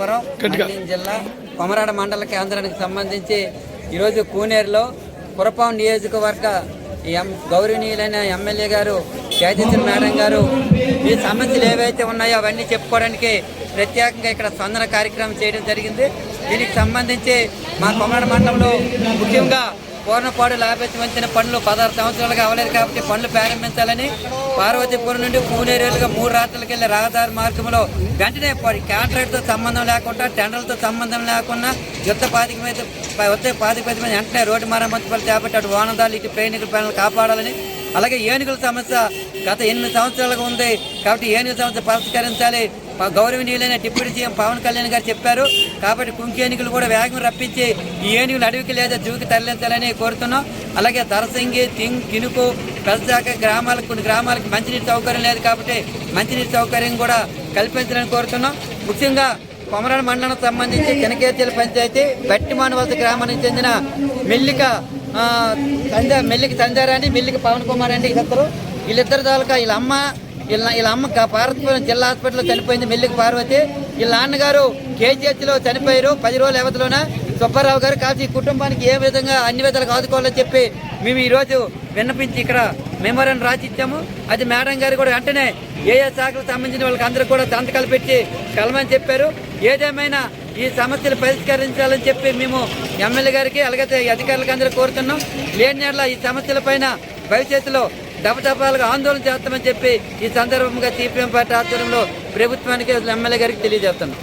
అన్యం జిల్లా కొమరాడ మండల కేంద్రానికి సంబంధించి ఈరోజు కూనేరులో పురపాం నియోజకవర్గ ఎం గౌరవనీయులైన ఎమ్మెల్యే గారు జయచంద్ర మేడం గారు ఈ సమస్యలు ఏవైతే ఉన్నాయో అవన్నీ చెప్పుకోవడానికి ప్రత్యేకంగా ఇక్కడ స్పందన కార్యక్రమం చేయడం జరిగింది. దీనికి సంబంధించి మా కొమరాడ మండలంలో ముఖ్యంగా పూర్ణపాడు లాభించవలసిన పనులు పదహారు సంవత్సరాలుగా అవ్వలేదు కాబట్టి పనులు ప్రారంభించాలని పార్వతీపురం నుండి పూనేరేలుగా మూడు రాత్రులకు వెళ్ళే రహదారి మార్గంలో వెంటనే కాంట్రాక్ట్తో సంబంధం లేకుండా టెండర్లతో సంబంధం లేకుండా యుద్ధ పాతిక మీద యుద్ధ పాతిక మీద వెంటనే రోడ్డు మరమ్మతు పనులు చేపట్టి అటు వాహనదారులు ఇటు ప్రయాణికుల పనులు కాపాడాలని అలాగే ఏనుగుల సమస్య గత ఎనిమిది సంవత్సరాలుగా ఉంది కాబట్టి ఏనుగుల సమస్య పరిష్కరించాలి. గౌరవనీయులైన డిప్యూటీ సీఎం పవన్ కళ్యాణ్ గారు చెప్పారు. కాబట్టి కుంకి ఏనుగులు కూడా వేగం రప్పించి ఈ ఏనుగులు అడవికి లేదా జూకి తరలించాలని కోరుతున్నాం. అలాగే తరసింగి తింగ్ కినుకు పెద్దదాక గ్రామాలకు కొన్ని గ్రామాలకు మంచినీటి సౌకర్యం లేదు కాబట్టి మంచినీటి సౌకర్యం కూడా కల్పించాలని కోరుతున్నాం. ముఖ్యంగా కొమరాడ మండలం సంబంధించి కినకేతీల పంచాయతీ బట్టి మానవలస గ్రామానికి చెందిన మెల్లిక ఆ, సంజ మెల్లిక సంజారాణి మెల్లిక పవన్ కుమార్ అండి వీళ్ళిద్దరు వీళ్ళిద్దరు తాలూకా వీళ్ళ అమ్మ వీళ్ళ వీళ్ళ అమ్మ పార్వతీపురం జిల్లా హాస్పిటల్లో చనిపోయింది మెల్లికి పార్వతి. వీళ్ళ నాన్నగారు కేజీహెచ్లో చనిపోయారు. పది రోజుల వ్యవధిలోన సుబ్బారావు గారు కాల్చి ఈ కుటుంబానికి ఏ విధంగా అన్ని విధాలుగా ఆదుకోవాలని చెప్పి మేము ఈరోజు విన్నపించి ఇక్కడ మెమోరాండం రాసి ఇచ్చాము అది మేడం గారు కూడా వెంటనే ఏ ఏ శాఖలకు సంబంధించిన వాళ్ళకి అందరూ కూడా సంతకాలు పెట్టి కలమని చెప్పారు. ఏదేమైనా ఈ సమస్యలు పరిష్కరించాలని చెప్పి మేము ఎమ్మెల్యే గారికి అలాగే అధికారులకు అందరూ కోరుతున్నాం. లేని ఈ సమస్యలపైన భవిష్యత్తులో దపదపాలుగా ఆందోళన చేస్తామని చెప్పి ఈ సందర్భంగా సిపిఎం పార్టీ ఆధ్వర్యంలో ప్రభుత్వానికి ఎమ్మెల్యే గారికి తెలియజేస్తున్నాం.